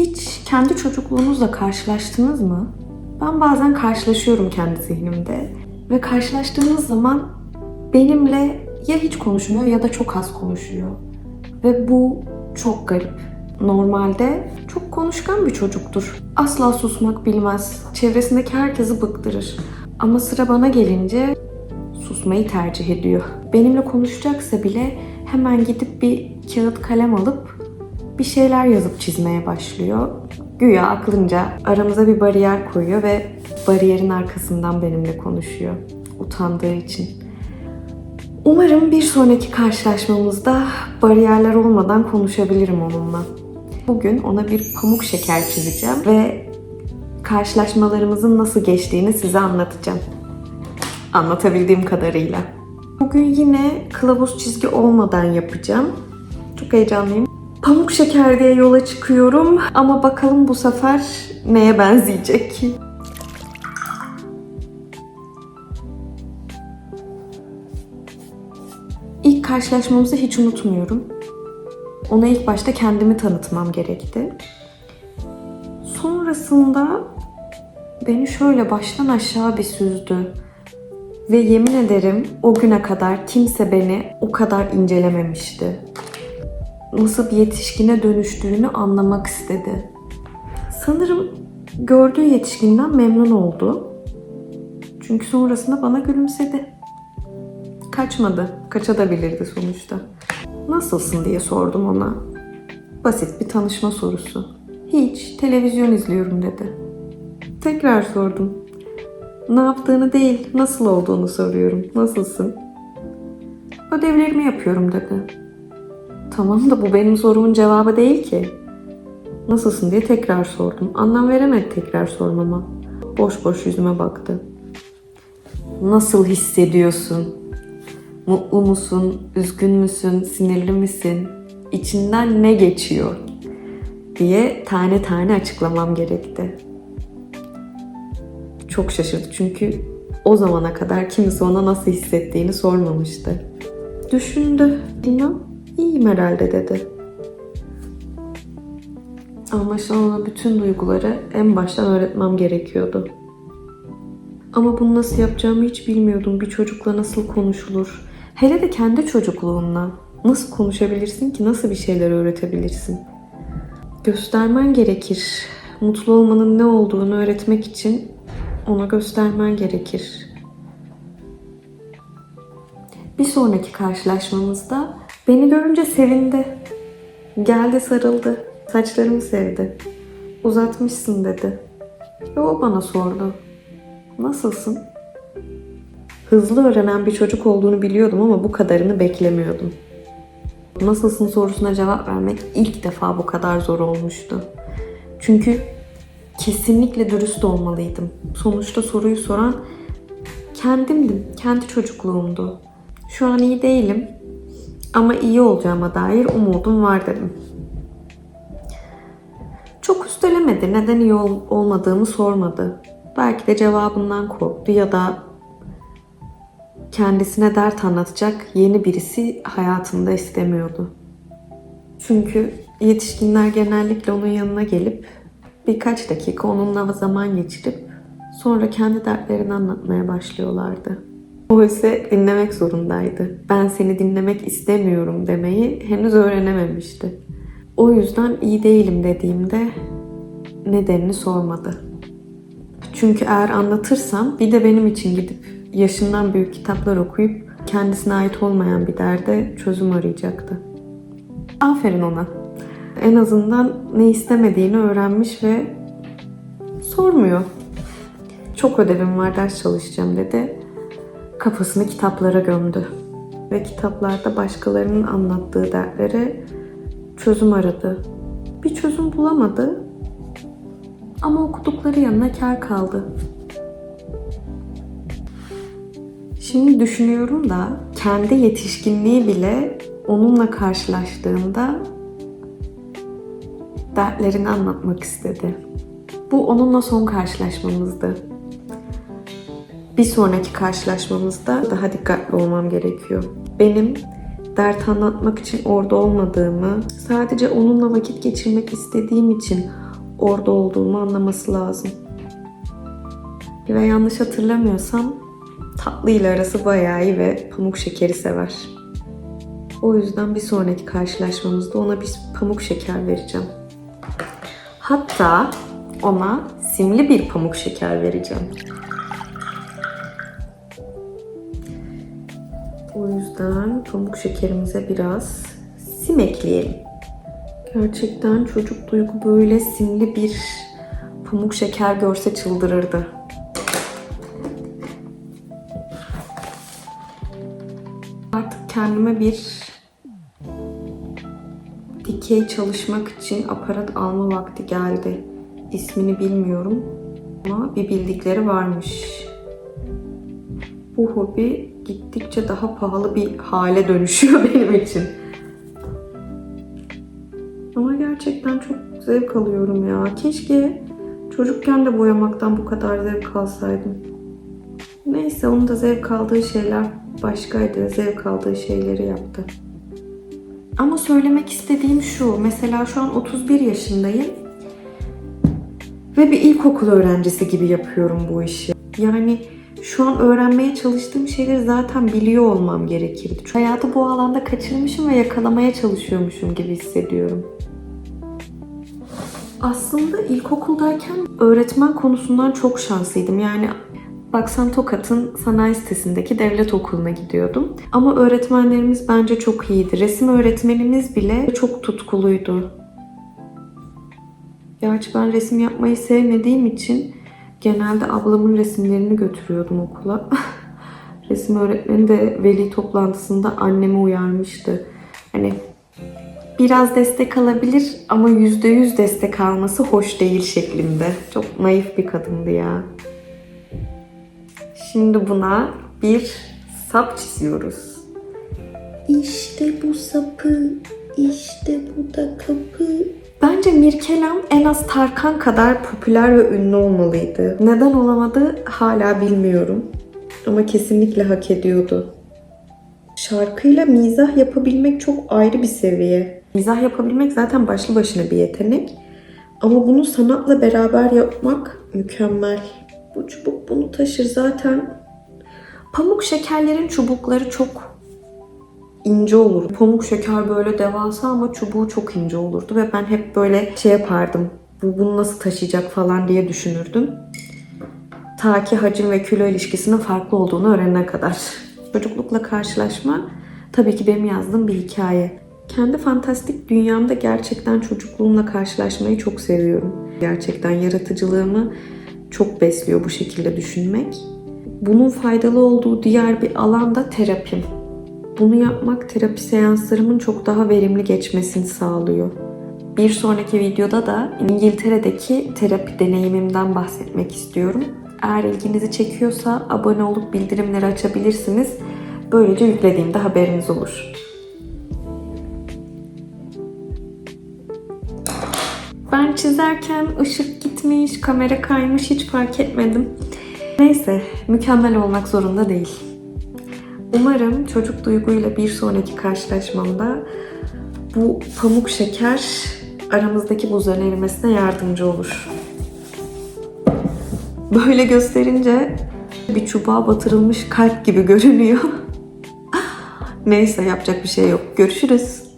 Hiç kendi çocukluğunuzla karşılaştınız mı? Ben bazen karşılaşıyorum kendi zihnimde. Ve karşılaştığımız zaman benimle ya hiç konuşmuyor ya da çok az konuşuyor. Ve bu çok garip. Normalde çok konuşkan bir çocuktur. Asla susmak bilmez. Çevresindeki herkesi bıktırır. Ama sıra bana gelince susmayı tercih ediyor. Benimle konuşacaksa bile hemen gidip bir kağıt kalem alıp bir şeyler yazıp çizmeye başlıyor. Güya aklınca aramıza bir bariyer koyuyor ve bariyerin arkasından benimle konuşuyor. Utandığı için. Umarım bir sonraki karşılaşmamızda bariyerler olmadan konuşabilirim onunla. Bugün ona bir pamuk şeker çizeceğim ve karşılaşmalarımızın nasıl geçtiğini size anlatacağım. Anlatabildiğim kadarıyla. Bugün yine kılavuz çizgi olmadan yapacağım. Çok heyecanlıyım. Pamuk şeker diye yola çıkıyorum ama bakalım bu sefer neye benzeyecek? İlk karşılaşmamızı hiç unutmuyorum. Ona ilk başta kendimi tanıtmam gerekti. Sonrasında beni şöyle baştan aşağı bir süzdü. Ve yemin ederim o güne kadar kimse beni o kadar incelememişti. Nasıl bir yetişkine dönüştüğünü anlamak istedi. Sanırım gördüğü yetişkinden memnun oldu. Çünkü sonrasında bana gülümsedi. Kaçmadı. Kaçabilirdi sonuçta. Nasılsın diye sordum ona. Basit bir tanışma sorusu. Hiç, televizyon izliyorum dedi. Tekrar sordum. Ne yaptığını değil, nasıl olduğunu soruyorum. Nasılsın? Ödevlerimi yapıyorum dedi. Tamam da bu benim sorumun cevabı değil ki. Nasılsın diye tekrar sordum. Anlam veremedi tekrar sormama. Boş boş yüzüme baktı. Nasıl hissediyorsun? Mutlu musun? Üzgün müsün? Sinirli misin? İçinden ne geçiyor? diye tane tane açıklamam gerekti. Çok şaşırdı çünkü o zamana kadar kimse ona nasıl hissettiğini sormamıştı. Düşündü. Bilmem, iyiyim herhalde dedi. Anlaşılan ona bütün duyguları en baştan öğretmem gerekiyordu. Ama bunu nasıl yapacağımı hiç bilmiyordum. Bir çocukla nasıl konuşulur? Hele de kendi çocukluğunla. Nasıl konuşabilirsin ki? Nasıl bir şeyler öğretebilirsin? Göstermen gerekir. Mutlu olmanın ne olduğunu öğretmek için ona göstermen gerekir. Bir sonraki karşılaşmamızda beni görünce sevindi. Geldi sarıldı. Saçlarımı sevdi. Uzatmışsın dedi. Ve o bana sordu. Nasılsın? Hızlı öğrenen bir çocuk olduğunu biliyordum ama bu kadarını beklemiyordum. Nasılsın sorusuna cevap vermek ilk defa bu kadar zor olmuştu. Çünkü kesinlikle dürüst olmalıydım. Sonuçta soruyu soran kendimdim, kendi çocukluğumdu. Şu an iyi değilim ama iyi olacağıma dair umudum var dedim. Çok üstelemedi, neden iyi ol- olmadığımı sormadı. Belki de cevabından korktu ya da kendisine dert anlatacak yeni birisi hayatında istemiyordu. Çünkü yetişkinler genellikle onun yanına gelip birkaç dakika onunla zaman geçirip sonra kendi dertlerini anlatmaya başlıyorlardı. O ise dinlemek zorundaydı. Ben seni dinlemek istemiyorum demeyi henüz öğrenememişti. O yüzden iyi değilim dediğimde nedenini sormadı. Çünkü eğer anlatırsam bir de benim için gidip yaşından büyük kitaplar okuyup kendisine ait olmayan bir derde çözüm arayacaktı. Aferin ona. En azından ne istemediğini öğrenmiş ve sormuyor. Çok ödevim var, ders çalışacağım dedi. Kafasını kitaplara gömdü. Ve kitaplarda başkalarının anlattığı dertlere çözüm aradı. Bir çözüm bulamadı ama okudukları yanına kar kaldı. Şimdi düşünüyorum da kendi yetişkinliği bile onunla karşılaştığında dertlerini anlatmak istedi. Bu onunla son karşılaşmamızdı. Bir sonraki karşılaşmamızda daha dikkatli olmam gerekiyor. Benim dert anlatmak için orada olmadığımı, sadece onunla vakit geçirmek istediğim için orada olduğumu anlaması lazım. Ve yanlış hatırlamıyorsam tatlı ile arası bayağı iyi ve pamuk şekeri sever. O yüzden bir sonraki karşılaşmamızda ona bir pamuk şeker vereceğim. Hatta ona simli bir pamuk şeker vereceğim. O yüzden pamuk şekerimize biraz sim ekleyelim. Gerçekten çocuk duygu böyle simli bir pamuk şeker görse çıldırırdı. Artık kendime bir dikey çalışmak için aparat alma vakti geldi. İsmini bilmiyorum ama bir bildikleri varmış. Bu hobi gittikçe daha pahalı bir hale dönüşüyor benim için. Ama gerçekten çok zevk alıyorum ya. Keşke çocukken de boyamaktan bu kadar zevk alsaydım. Neyse onun da zevk aldığı şeyler başkaydı. Zevk aldığı şeyleri yaptı. Ama söylemek istediğim şu. Mesela şu an 31 yaşındayım. Ve bir ilkokul öğrencisi gibi yapıyorum bu işi. Yani şu an öğrenmeye çalıştığım şeyleri zaten biliyor olmam gerekirdi. Çünkü hayatı bu alanda kaçırmışım ve yakalamaya çalışıyormuşum gibi hissediyorum. Aslında ilkokuldayken öğretmen konusundan çok şanslıydım. Yani baksan Tokat'ın sanayi sitesindeki devlet okuluna gidiyordum. Ama öğretmenlerimiz bence çok iyiydi. Resim öğretmenimiz bile çok tutkuluydu. Gerçi ben resim yapmayı sevmediğim için genelde ablamın resimlerini götürüyordum okula. resim öğretmeni de veli toplantısında annemi uyarmıştı. Hani biraz destek alabilir ama yüzde yüz destek alması hoş değil şeklinde. Çok naif bir kadındı ya. Şimdi buna bir sap çiziyoruz. İşte bu sapı, işte bu da kapı. Bence Mirkelam en az Tarkan kadar popüler ve ünlü olmalıydı. Neden olamadı hala bilmiyorum. Ama kesinlikle hak ediyordu. Şarkıyla mizah yapabilmek çok ayrı bir seviye. Mizah yapabilmek zaten başlı başına bir yetenek. Ama bunu sanatla beraber yapmak mükemmel. Bu çubuk bunu taşır zaten. Pamuk şekerlerin çubukları çok ince olur. Pamuk şeker böyle devasa ama çubuğu çok ince olurdu ve ben hep böyle şey yapardım. Bu bunu nasıl taşıyacak falan diye düşünürdüm. Ta ki hacim ve kilo ilişkisinin farklı olduğunu öğrenene kadar. Çocuklukla karşılaşma tabii ki benim yazdığım bir hikaye. Kendi fantastik dünyamda gerçekten çocukluğumla karşılaşmayı çok seviyorum. Gerçekten yaratıcılığımı çok besliyor bu şekilde düşünmek. Bunun faydalı olduğu diğer bir alan da terapim. Bunu yapmak terapi seanslarımın çok daha verimli geçmesini sağlıyor. Bir sonraki videoda da İngiltere'deki terapi deneyimimden bahsetmek istiyorum. Eğer ilginizi çekiyorsa abone olup bildirimleri açabilirsiniz. Böylece yüklediğimde haberiniz olur. Ben çizerken ışık gitmiş, kamera kaymış hiç fark etmedim. Neyse, mükemmel olmak zorunda değil. Umarım çocuk duyguyla bir sonraki karşılaşmamda bu pamuk şeker aramızdaki buzların erimesine yardımcı olur. Böyle gösterince bir çubuğa batırılmış kalp gibi görünüyor. Neyse yapacak bir şey yok. Görüşürüz.